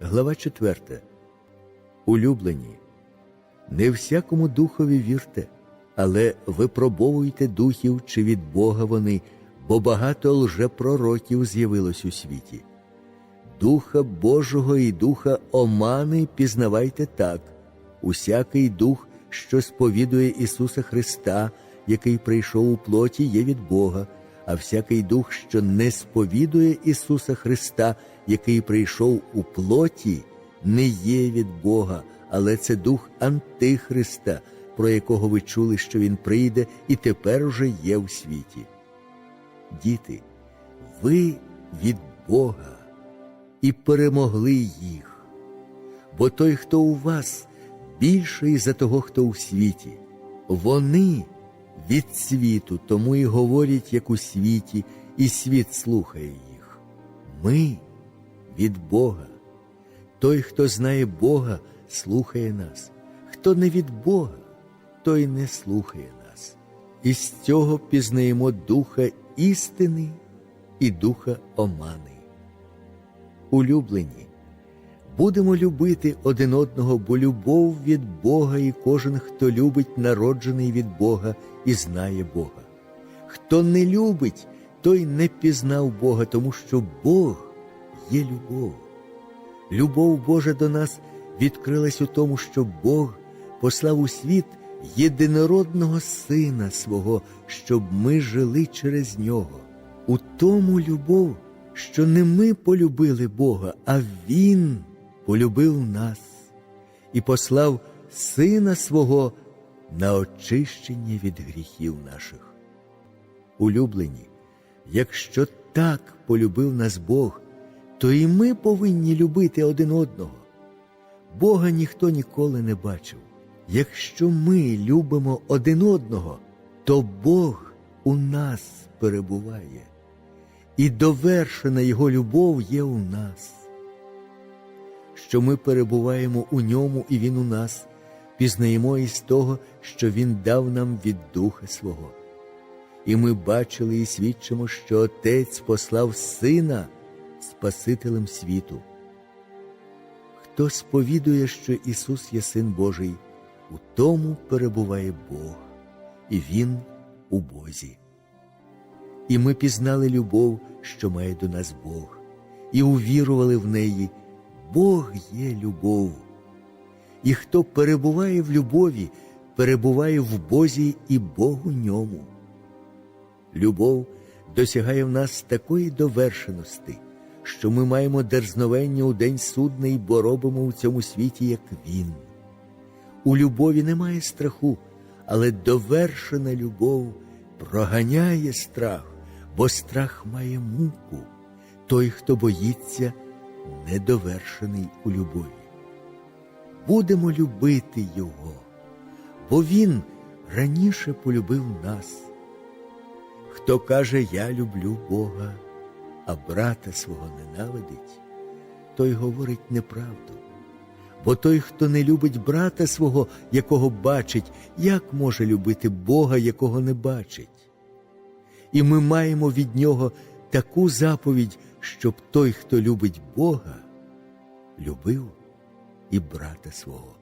Глава 4. Улюблені. Не всякому духові вірте, але випробовуйте духів, чи від Бога вони, бо багато лжепророків з'явилось у світі. Духа Божого і духа омани пізнавайте так. Усякий дух, що сповідує Ісуса Христа, який прийшов у плоті, є від Бога, а всякий дух, що не сповідує Ісуса Христа, який прийшов у плоті, не є від Бога, але це дух Антихриста, про якого ви чули, що Він прийде і тепер уже є в світі. Діти, ви від Бога і перемогли їх, бо той, хто у вас, більший за того, хто у світі. Вони від світу, тому і говорять, як у світі, і світ слухає їх. Ми від Бога. Той, хто знає Бога, слухає нас. Хто не від Бога, той не слухає нас. І з цього пізнаємо духа істини і духа омани. Улюблені, будемо любити один одного, бо любов від Бога, і кожен, хто любить, народжений від Бога і знає Бога. Хто не любить, той не пізнав Бога, тому що Бог є любов. Любов Божа до нас відкрилась у тому, що Бог послав у світ єдинородного Сина свого, щоб ми жили через нього. У тому любов, що не ми полюбили Бога, а Він полюбив нас і послав Сина свого на очищення від гріхів наших. Улюблені, якщо так полюбив нас Бог, то і ми повинні любити один одного. Бога ніхто ніколи не бачив. Якщо ми любимо один одного, то Бог у нас перебуває, і довершена Його любов є у нас. Що ми перебуваємо у ньому і Він у нас, пізнаємо із того, що Він дав нам від Духа Свого. І ми бачили і свідчимо, що Отець послав Сина Спасителем світу. Хто сповідує, що Ісус є Син Божий, у тому перебуває Бог, і Він у Бозі. І ми пізнали любов, що має до нас Бог, і увірували в неї, Бог є любов. І хто перебуває в любові, перебуває в Бозі і Бог у ньому. Любов досягає в нас такої довершеності, що ми маємо дерзновення у день судний, бо робимо у цьому світі, як Він. У любові немає страху, але довершена любов проганяє страх, бо страх має муку. Той, хто боїться, недовершений у любові. Будемо любити Його, бо Він раніше полюбив нас. Хто каже, я люблю Бога, а брата свого ненавидить, той говорить неправду. Бо той, хто не любить брата свого, якого бачить, як може любити Бога, якого не бачить? І ми маємо від нього таку заповідь, щоб той, хто любить Бога, любив і брата свого.